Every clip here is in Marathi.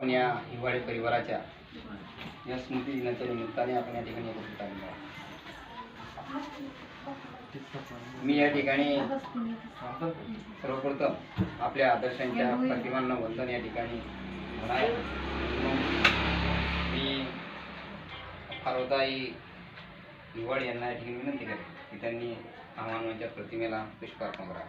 आपण या हिवाळी परिवाराच्या या स्मृती दिनाच्या निमित्ताने आपण या ठिकाणी एकत्रित आलेलो आहोत मी या ठिकाणी सर्वप्रथम आपल्या आदर्शांच्या प्रतिमांना वंदन या ठिकाणी होणार मी पार्वताई हिवाळ यांना या ठिकाणी विनंती करेन की त्यांनी हनुमानच्या प्रतिमेला पुष्पार्पण करावा.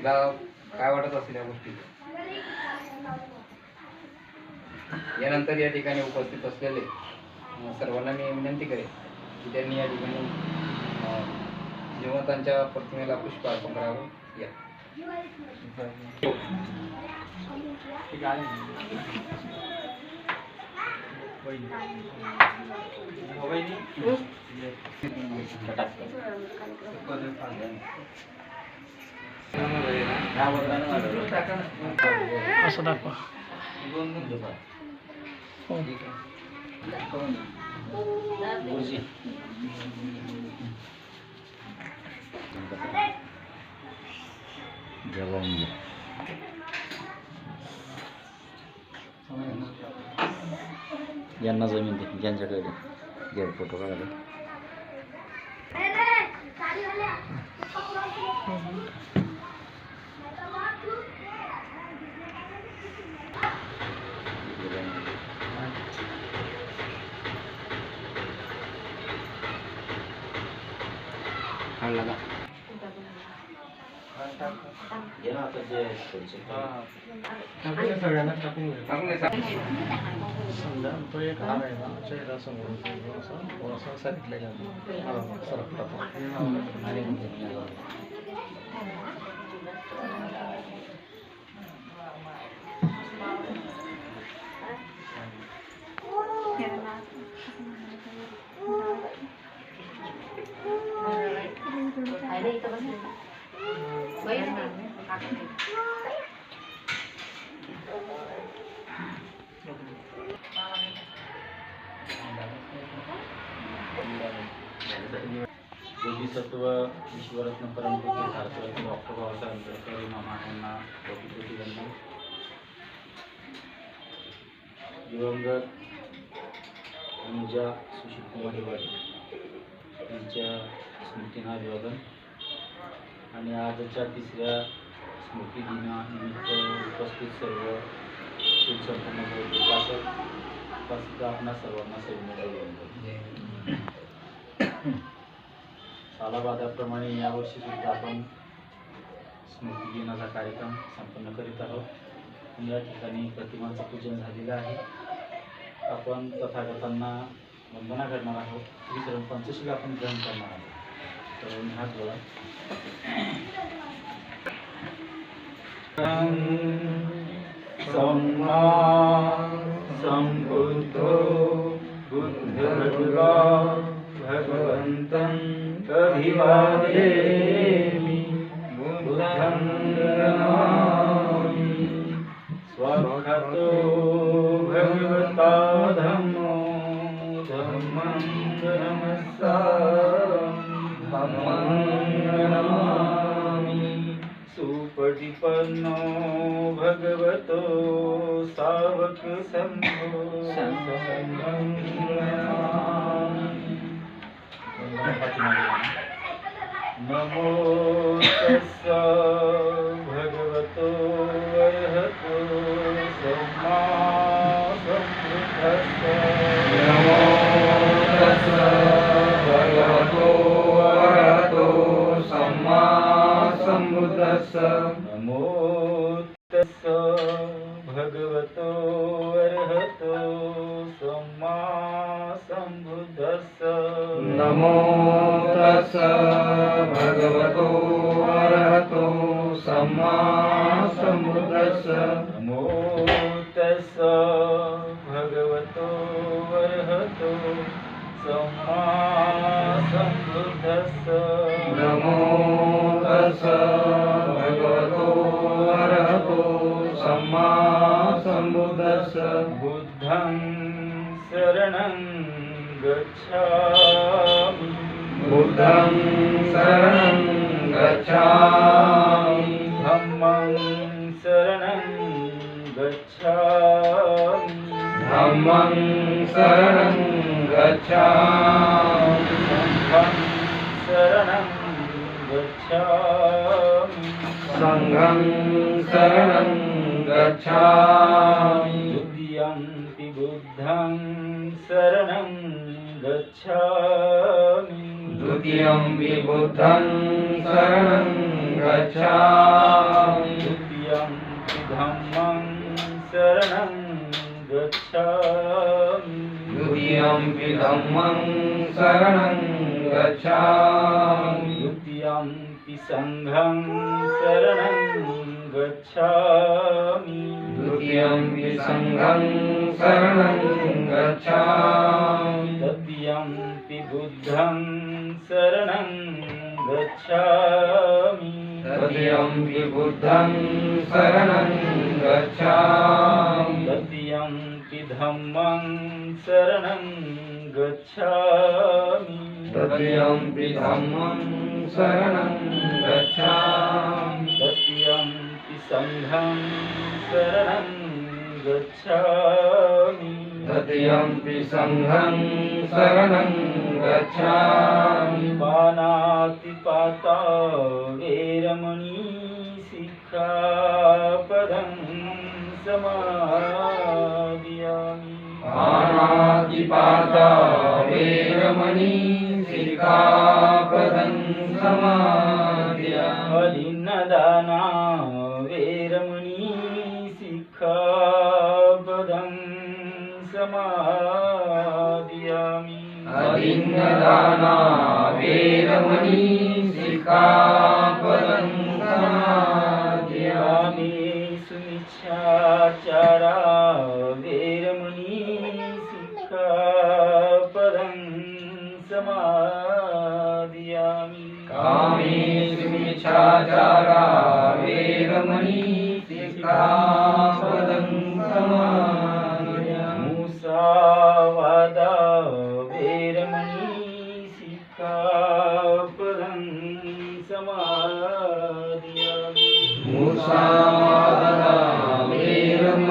तिला काय वाटत असेल या गोष्टी यानंतर या ठिकाणी उपस्थित असलेले सर्वांना मी विनंती करेन की त्यांनी या ठिकाणी जिवंतांच्या प्रतिमेला पुष्प अर्पण करावं. या. असं दाखवा हो. यांना जमीन दे ज्यांच्याकडे घे फोटो काढायला हळद का घे ना आता जे थोडेसे. टाकून. समजा तो एक हार आहे ना चेहरा समोर ठेवून असं हा, सरकला बोधिसत्व विश्वरत्न परमपूज्य भारतरत्न डॉक्टर बाबासाहेब आंबेडकर मामा यांना कोटी कोटी वंदन दिवंगत अनुजा सुशील कुमार हिवाळे यांच्या स्मृतींना अभिवादन. आणि आजच्या तिसऱ्या स्मृती दिनानिमित्त उपस्थित सर्व उपासक आपणा सर्वांना वंदन सालाबादाप्रमाणे यावर्षी सुद्धा आपण स्मृती दिनाचा कार्यक्रम संपन्न करीत आहोत. आणि या ठिकाणी प्रतिमांचं पूजन झालेलं आहे. आपण तथागतांना वंदना करणार आहोत. विसरून पंचशील आपण ग्रहण करणार आहोत. तर मी हात जोडा सम्मा सम्बुद्धो बुद्धभगवा भगवन्तं अभिवादेमि नमो तस्स भगवतो अर्हतो सम्मा सम्बुद्धस्स नमो तस्स भगवतो अर्हतो तस्स तस्स भगवतो अर्हतो सम्मा सम्बुद्धस्स सङ्घं शरणं गच्छामि। द्वितीयम्पि बुद्धं शरणं गच्छामि। द्वितीयं विबुद्धं शरणं गच्छामि। द्वितीयम्पि धम्मं शरणं गच्छामि। द्वितीयं धम्मं शरणं गच्छामि। सङ्घं शरणं गच्छामि। द्वितीयं सङ्घं शरणं गच्छामि। तृतीयम्पि बुद्धं शरणं गच्छामि। तृतीयं बुद्धं शरणं गच्छामि। तृतीयम्पि धम्मं शरणं गच्छामि। तृतीयं धम्मं शरणं सङ्घं शरणं गच्छामि। तृतीयं सङ्घं शरणं गच्छामि। पानातिपाता वेरमणि शिक्षापदं समादियामि। पाणातिपाता वेरमणि सिक्खापदं समादयामि अदिन्नदाना वेरमणि सिक्खापदं समादयामि यामि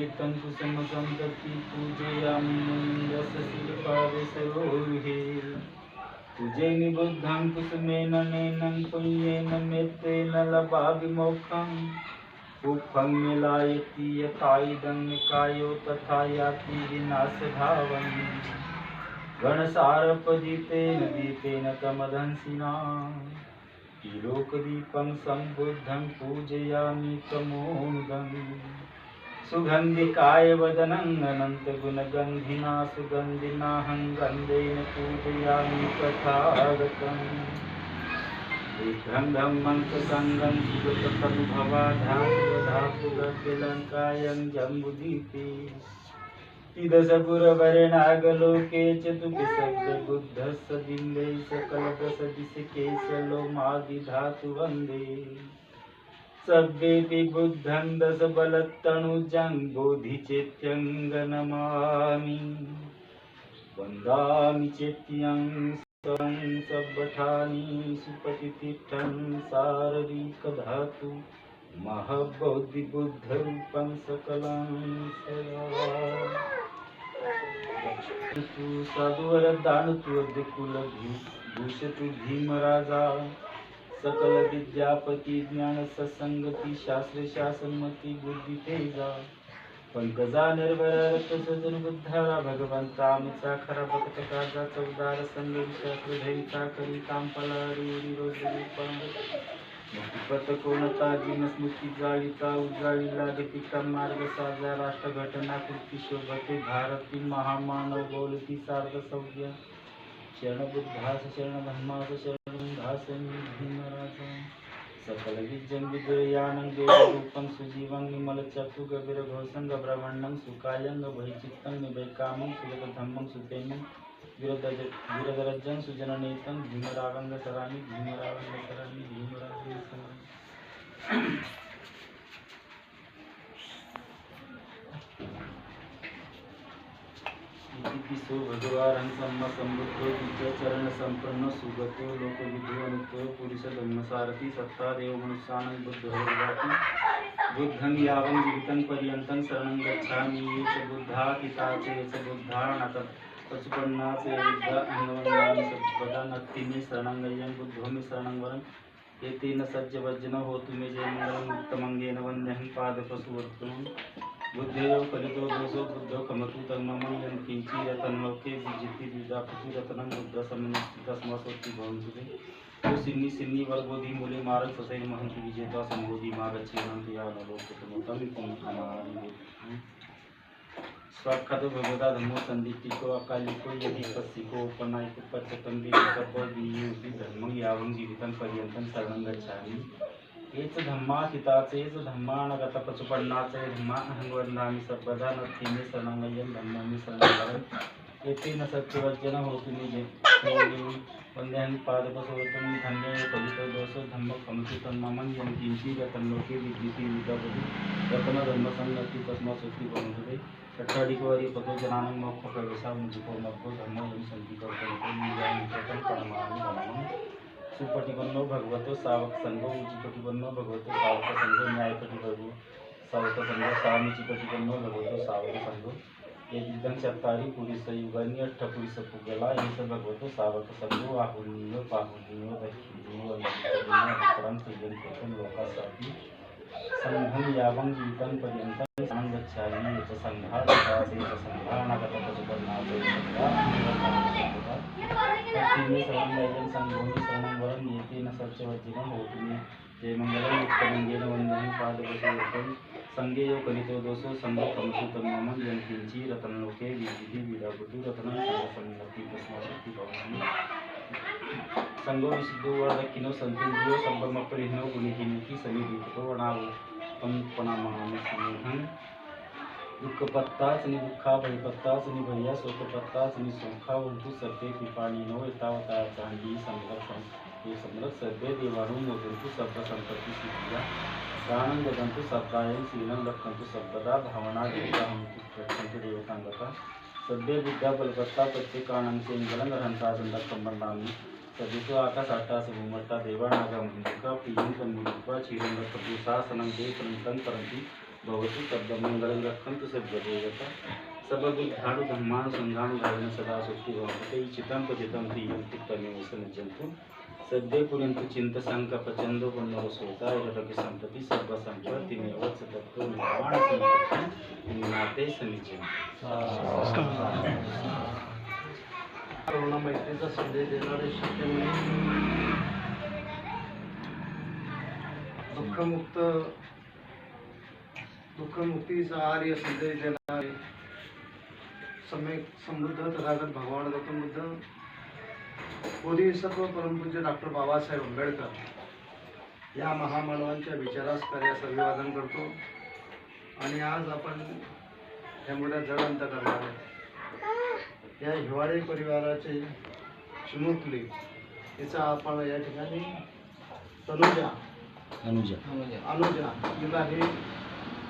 एतं सुसमसन्तति पूजयामि निबुद्धं कुसुमेन नैनं पुण्येन मेत्तेन लभाभिमोक्षम् उक्खं मिलायति यथाइदं निकायो तथा याति विनाशधावन् गणसारपजितेन दीपेन सम्बुद्धं पूजयामि तमोदम् सुगन्धिकाय वदनम् अनन्तगुणगन्धिना सुगन्धिनाहं गन्धेन पूजयामि तथागतम् बुद्धं मन्त्रसङ्गं सुगततनुभवाधातुगतिलङ्कायं जम्बुदीपे तिदशपुरवर्णागलोके चतुर्विशब्दबुद्धस्य बिम्बे सकलदशदिशकेशलोमादिधातु वन्दे सभ्येऽपि बुद्धं दशबलत्तनुजं बोधिचेत्यङ्गनमामि वन्दामि चेत्यं सं सब्बठानि शारीरिक धातु महबौद्धिबुद्धरूपं बुद्ध सकलं सदा तू अद्य कुल भूष तू भीमराजा। सकल विद्यापती ज्ञान सत्संगती शास्त्र शासनमती बुद्धी तेजा। पंकजा निर्भय सजन बुद्धारा भगवंता आमचा खरा भक्त काजा चौदार संग शास्त्र धैचा करी काम पलारी रोज मुक्तिपत कोणता जिन स्मृती जाळीता उजाळीला गतिका मार्ग साजा राष्ट्र घटना कृती शोभते भारती महामानव बोलती सार्थ सौद्य शरण बुद्धास शरण धर्मास शरण दास भीमराज सकल विजयं विदुरयानं देवरूपं सुजीवं विमल चतु गभीर घोषं ब्रह्मण्डं सुकायं भयचित्तं निभयकामं सुगतधम्मं सुतेमं विरदरज्जं सुजननेतं भीमरावं सरामि भीमरावं सरामि भीमरावं सरामि इतिपिसो भगवान् सम्म सम्बुद्धो द्वितीय चरण संपन्न सुगतो लोकविदो अनुतो पुरुष धम्मसारथी सत्ता देव मनुष्यानं बुद्ध भगवाति बुद्धं यावं जीवितं पर्यन्तं शरणं गच्छामि। ये च बुद्धा पिता च ये च बुद्धा नत। पचुपन्ना च ये बुद्धा अङ्गवन्दामि सर्वदा नत्ति मे शरणं गय्यं बुद्धो मे शरणं वरम् एतेन सज्जवज्जन होतु मे जयमङ्गलं मुक्तमङ्गेन वन्द्यहं पादपशुवर्तनम् बुद्धयो कलितो दोषो बुद्धो कमतु तन्ममं किञ्चि रतन्लोके विजिति विदापति रत्नं बुद्ध समनस्थितस्मसोति भवन्ति तो सिन्नी सिन्नी वर्गोदी मूले मारक ससैन महंति विजेता संबोधि मागच्छे नंति या नलोकतमोतम कुम्भमानि स्वाखद भगवदा धर्मो संदीति को यदि पस्सी को उपनाय को पचतम भी धर्मं यावं जीवितं पर्यन्तं सर्वं गच्छामि। एच धम्मा हिताचेच धम्मा गतपचुपन्नाचे धम्मा अहंगवन्नामी सर्वदा नथीने सनमयम धम्मी सनमयम येथे न सत्यवचन होतुनी वंद्यान पादपसोतम धम्मे पवित्रदोष धम्म कमति तन्मामन यम किंची गतनलोके विद्युति विद्यापति रत्न धर्म संगति तस्मा सुखी बनते छठाधिकवारी पतो जनानम मोक्ष प्रवेशा मुझको मोक्ष धर्म यम संति कर्तव्य। सुपटिबन्नो भगवत सावक संगो उचिपटिबन्नो भगवत सावक संगो न्यायपटिबन्नो सावक संगो सामीचिपटिबन्नो भगवतो सावक संगो यदिदं चत्तारि पुरुषयुगानि अष्टपुरुष पुगला एष भगवतो सावक संगो आहुनीयो बाहुनीयो दक्षिणीयो अन्तरं त्रिजं लोका लोकासापि संघम यावं जीवितं पर्यंत सां गच्छामि यत् सङ्घा तथा सेव सङ्घा न गतपशुपर्णादे सङ्घा लक्ष्मी शरण गजन संभूमि शरण वरम ये न सच्चवज्जिकम होती जय मंगलम उत्तमंगेन वंदन पादवशोकम संगे, यो कलितो दोषो संगो तमसु तमोम यंकिंची रतनलोके विधि विराकुटु रतनं सर्वसंगति प्रस्मशक्ति भवामि संगो विशुद्धो वरदक्षिणो संपिंदियो संभमपरिहिनो गुणिहीनो की समी दीपको वणावो तम प्रणमामि समीहं दुःख पत्ताच नि दुःखा भय भयपत्ता सनि भय्या शोकपत्ता नि शोखा उंटू सर्वे कृपाणीनो एतावता चांदी संरक्षण हे समरथ सर्वे देवाणु मोदंतु सर्व संपत्ती सिद्धिया प्राणं गदन्तु सत्तायं शीलं रक्षन्तु सर्वदा भावना देवता हन्तु रक्षन्तु देवताङ्गता सद्य विद्या बलकर्ता प्रत्येकाणां सेंगलं रहंता संदक संबंधामि सदितो आकाश आटास भूमट्टा देवानागा मुनिका प्रियं तन्मुनिका क्षीरं प्रभुशासनं देवनं परंती भवतु तद्दमङ्गलं रक्षन्तु सद्गतोगता सर्वदुद्धाणु धम्मान् सन्धाणुधारेण सदा सुखी भवते चितं पतितं प्रियं तिक्तमेव समुज्यन्तु सद्ये पुरन्तु चिन्तसङ्कपचन्दो पुण्यो श्रोताय रवि सम्प्रति सर्वसम्प्रतिमेव च तत्त्वो निर्वाण निनाते समीचीनं करुणा मैत्रीचा संदेश देणारे शक्तीमुळे दुःखमुक्त दुःखमुक्तीचा आर्य संदेश देणारे सम्यक समृद्ध तथागत भगवान गौतम बुद्ध बोधिसत्व परमपूज्य डॉक्टर बाबासाहेब आंबेडकर. या महामानवांच्या विचारास कार्यास अभिवादन करतो. आणि आज आपण या मोठ्या जड अंत करणार आहे या हिवाळी परिवाराचे चिमुकली तिचा आपण या ठिकाणी तनुजा. अनुजा. अनुजा तिलाही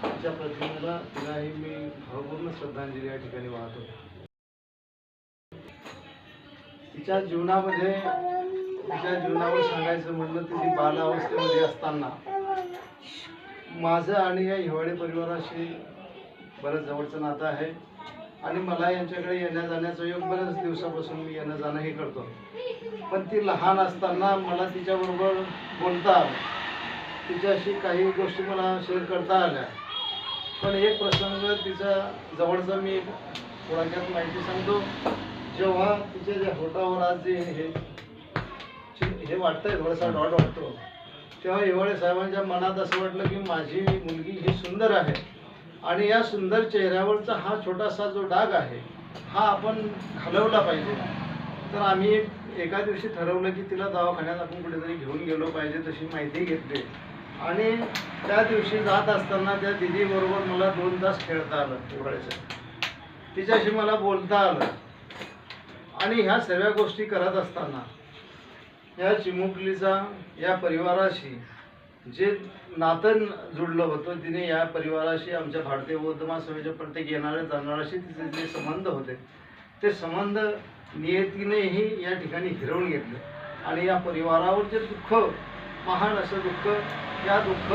तिच्या प्रतिमेला तिलाही मी भावपूर्ण श्रद्धांजली या ठिकाणी वाहतो. तिच्या जीवनामध्ये तिच्या जीवनावर सांगायचं म्हणलं तिची बालावस्थेमध्ये असताना माझं आणि या हिवाळी परिवाराशी बरंच जवळचं नातं आहे. आणि मला यांच्याकडे येण्या जाण्याचा योग बऱ्याच दिवसापासून मी येणं जाणंही करतो. पण ती लहान असताना मला तिच्याबरोबर बोलता आलं. तिच्याशी काही गोष्टी मला शेअर करता आल्या. पण एक प्रसंग तिचा जवळचा मी थोडक्यात माहिती सांगतो. जेव्हा तिच्या ज्या होटावर आज जे हे हे वाटतंय थोडासा डॉट वाटतो तेव्हा हिवाळे साहेबांच्या मनात असं वाटलं की माझी मुलगी ही सुंदर आहे. आणि या सुंदर चेहऱ्यावरचा हा छोटासा जो डाग आहे हा आपण घालवला पाहिजे. तर आम्ही एक एका दिवशी ठरवलं की तिला दवाखान्यात आपण कुठेतरी घेऊन गेलो पाहिजे तशी माहिती घेतली. आणि त्या दिवशी जात असताना त्या दिदीबरोबर मला दोन तास खेळता आलं हिवाळ्याचं तिच्याशी मला बोलता आलं. आणि ह्या सर्व गोष्टी करत असताना या चिमुकलीचा या परिवाराशी जे नातं जुडलं होतं तिने या परिवाराशी आमच्या भारतीय बौद्ध महासभेच्या प्रत्येक येणाऱ्या जाणाऱ्याशी तिचे जे संबंध होते ते संबंध नियतीनेही या ठिकाणी हिरवून घेतले. आणि या परिवारावर जे दुःख महान असं दुःख या दुःख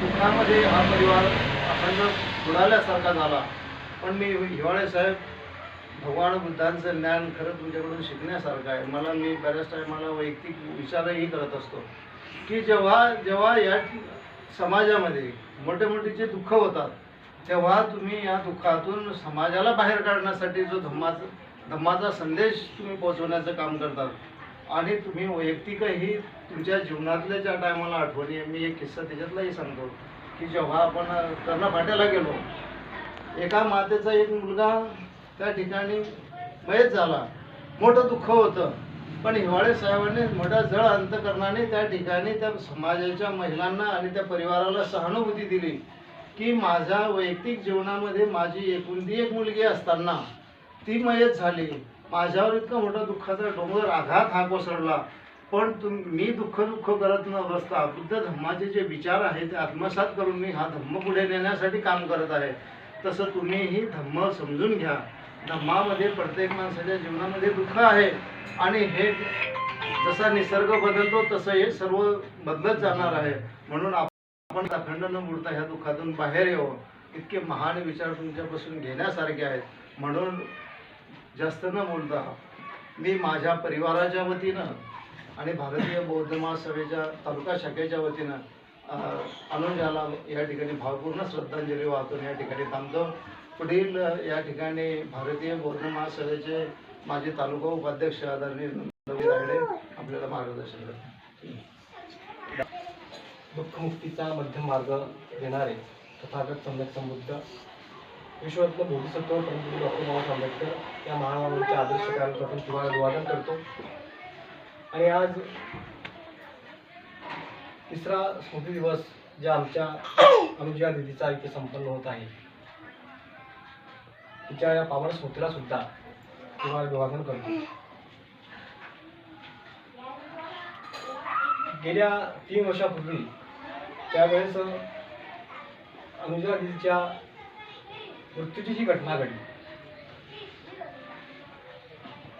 दुःखामध्ये हा परिवार अखंड बुडाल्यासारखा झाला. पण मी हिवाळे साहेब भगवान बुद्धांचं ज्ञान खरं तुमच्याकडून शिकण्यासारखं आहे. मला मी बऱ्याच टायमाला वैयक्तिक विचारही करत असतो की जेव्हा जेव्हा या समाजामध्ये मोठे मोठे जे दुःख होतात तेव्हा तुम्ही या दुःखातून समाजाला बाहेर काढण्यासाठी जो धम्माचा धम्माचा संदेश तुम्ही पोहोचवण्याचं काम करतात. आणि तुम्ही वैयक्तिकही तुमच्या जीवनातल्या ज्या टायमाला आठवणी आहे, मी एक किस्सा त्याच्यातलाही सांगतो की जेव्हा आपण कर्णपाट्याला गेलो एका मातेचा एक मुलगा त्या ठिकाणी मयत झाला. मोठं दुःख होतं. पण हिवाळे साहेबांनी मोठ्या जळ अंतकरणाने त्या ठिकाणी त्या समाजाच्या महिलांना आणि त्या परिवाराला सहानुभूती दिली की माझ्या वैयक्तिक जीवनामध्ये माझी एकुलती एक मुलगी असताना ती मयत झाली. माझ्यावर इतका मोठा दुःखाचा डोंगर आघात हा कोसळला. पण तुम मी दुःख दुःख करत न बसता बुद्ध धम्माचे जे विचार आहेत ते आत्मसात करून मी हा धम्म पुढे नेण्यासाठी काम करत आहे. तसं तुम्हीही धम्म समजून घ्या. धम्मामध्ये प्रत्येक माणसाच्या जीवनामध्ये दुःख आहे. आणि हे जसा निसर्ग बदलतो तसं हे सर्व बदलत जाणार आहे. म्हणून आपण अखंड न बुडता ह्या दुःखातून बाहेर येऊ इतके महान विचार तुमच्यापासून घेण्यासारखे आहेत. म्हणून जास्त न बोलता मी माझ्या परिवाराच्या वतीनं आणि भारतीय बौद्ध महासभेच्या तालुका शाखेच्या वतीनं अनुजाला या ठिकाणी भावपूर्ण श्रद्धांजली वाहतून या ठिकाणी थांबतो. पुढील या ठिकाणी भारतीय बौद्ध महासभेचे माझे तालुका उपाध्यक्ष आदरणीय रायडे आपल्याला मार्गदर्शन करतात. दुःखमुक्तीचा मध्यम मार्ग देणारे तथागत सम्यक समृद्ध विश्वातलं बोधिसत्व परंतु डॉक्टर बाबासाहेब आंबेडकर या महामानवांच्या आदर्श कार्यापासून तुम्हाला अभिवादन करतो. आणि आज तिसरा स्मृती दिवस ज्या आमच्या अनुजया दिदीचा इथे संपन्न होत आहे. तिच्या या पावन स्मृतीला सुद्धा तुम्हाला अभिवादन करतो. गेल्या तीन वर्षापूर्वी त्यावेळेस अनुजा दिदीच्या मृत्यूची जी घटना घडली.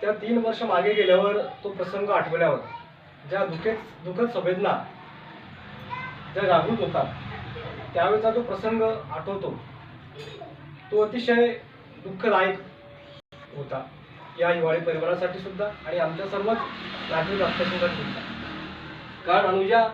त्या तीन वर्ष मागे गेल्यावर तो प्रसंग आठवल्यावर ज्या दुखेत दुःखद संवेदना ज्या जागृत होतात त्यावेळेचा जो प्रसंग आठवतो तो अतिशय दुःखदायक होता. या हिवाळी परिवारासाठी सुद्धा आणि आमच्या सर्वच नागरिक सुद्धा. कारण अनुजा